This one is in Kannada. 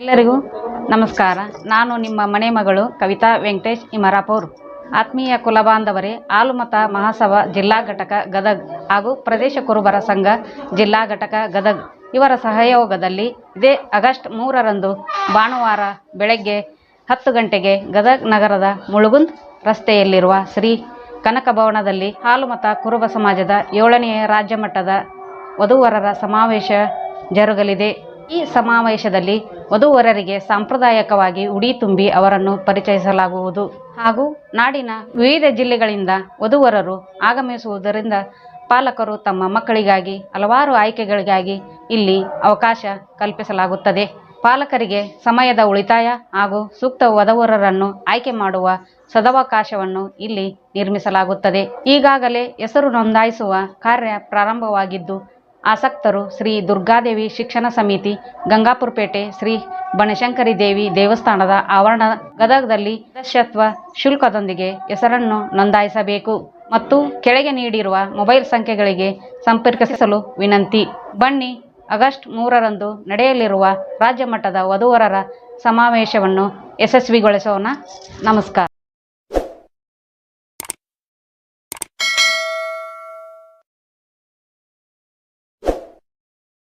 ಎಲ್ಲರಿಗೂ ನಮಸ್ಕಾರ. ನಾನು ನಿಮ್ಮ ಮನೆ ಮಗಳು ಕವಿತಾ ವೆಂಕಟೇಶ್ ಇಮರಾಪುರ್. ಆತ್ಮೀಯ ಕುಲಬಾಂಧವರೇ, ಆಲುಮತ ಮಹಾಸಭಾ ಜಿಲ್ಲಾ ಘಟಕ ಗದಗ್ ಹಾಗೂ ಪ್ರದೇಶ ಕುರುಬರ ಸಂಘ ಜಿಲ್ಲಾ ಘಟಕ ಗದಗ್ ಇವರ ಸಹಯೋಗದಲ್ಲಿ ಇದೇ ಆಗಸ್ಟ್ ಮೂರರಂದು ಭಾನುವಾರ ಬೆಳಗ್ಗೆ ಹತ್ತು ಗಂಟೆಗೆ ಗದಗ್ ನಗರದ ಮುಳುಗುಂದ್ ರಸ್ತೆಯಲ್ಲಿರುವ ಶ್ರೀ ಕನಕ ಭವನದಲ್ಲಿ ಹಾಲುಮತ ಕುರುಬ ಸಮಾಜದ ಏಳನೆಯ ರಾಜ್ಯ ಮಟ್ಟದ ವಧುವರರ ಸಮಾವೇಶ ಜರುಗಲಿದೆ. ಈ ಸಮಾವೇಶದಲ್ಲಿ ವಧುವರರಿಗೆ ಸಾಂಪ್ರದಾಯಿಕವಾಗಿ ಉಡಿ ತುಂಬಿ ಅವರನ್ನು ಪರಿಚಯಿಸಲಾಗುವುದು. ಹಾಗೂ ನಾಡಿನ ವಿವಿಧ ಜಿಲ್ಲೆಗಳಿಂದ ವಧುವರರು ಆಗಮಿಸುವುದರಿಂದ ಪಾಲಕರು ತಮ್ಮ ಮಕ್ಕಳಿಗಾಗಿ ಹಲವಾರು ಆಯ್ಕೆಗಳಿಗಾಗಿ ಇಲ್ಲಿ ಅವಕಾಶ ಕಲ್ಪಿಸಲಾಗುತ್ತದೆ. ಪಾಲಕರಿಗೆ ಸಮಯದ ಉಳಿತಾಯ ಹಾಗೂ ಸೂಕ್ತ ವಧುವರರನ್ನು ಆಯ್ಕೆ ಮಾಡುವ ಸದವಕಾಶವನ್ನು ಇಲ್ಲಿ ನಿರ್ಮಿಸಲಾಗುತ್ತದೆ. ಈಗಾಗಲೇ ಹೆಸರು ನೋಂದಾಯಿಸುವ ಕಾರ್ಯ ಪ್ರಾರಂಭವಾಗಿದ್ದು ಆಸಕ್ತರು ಶ್ರೀ ದುರ್ಗಾದೇವಿ ಶಿಕ್ಷಣ ಸಮಿತಿ, ಗಂಗಾಪುರಪೇಟೆ, ಶ್ರೀ ಬನಶಂಕರಿ ದೇವಿ ದೇವಸ್ಥಾನದ ಆವರಣ ಗದಗದಲ್ಲಿ ಸದಸ್ಯತ್ವ ಶುಲ್ಕದೊಂದಿಗೆ ಹೆಸರನ್ನು ನೋಂದಾಯಿಸಬೇಕು ಮತ್ತು ಕೆಳಗೆ ನೀಡಿರುವ ಮೊಬೈಲ್ ಸಂಖ್ಯೆಗಳಿಗೆ ಸಂಪರ್ಕಿಸಲು ವಿನಂತಿ. ಬನ್ನಿ, ಆಗಸ್ಟ್ ಮೂರರಂದು ನಡೆಯಲಿರುವ ರಾಜ್ಯ ಮಟ್ಟದ ವಧುವರರ ಸಮಾವೇಶವನ್ನು ಯಶಸ್ವಿಗೊಳಿಸೋಣ. ನಮಸ್ಕಾರ.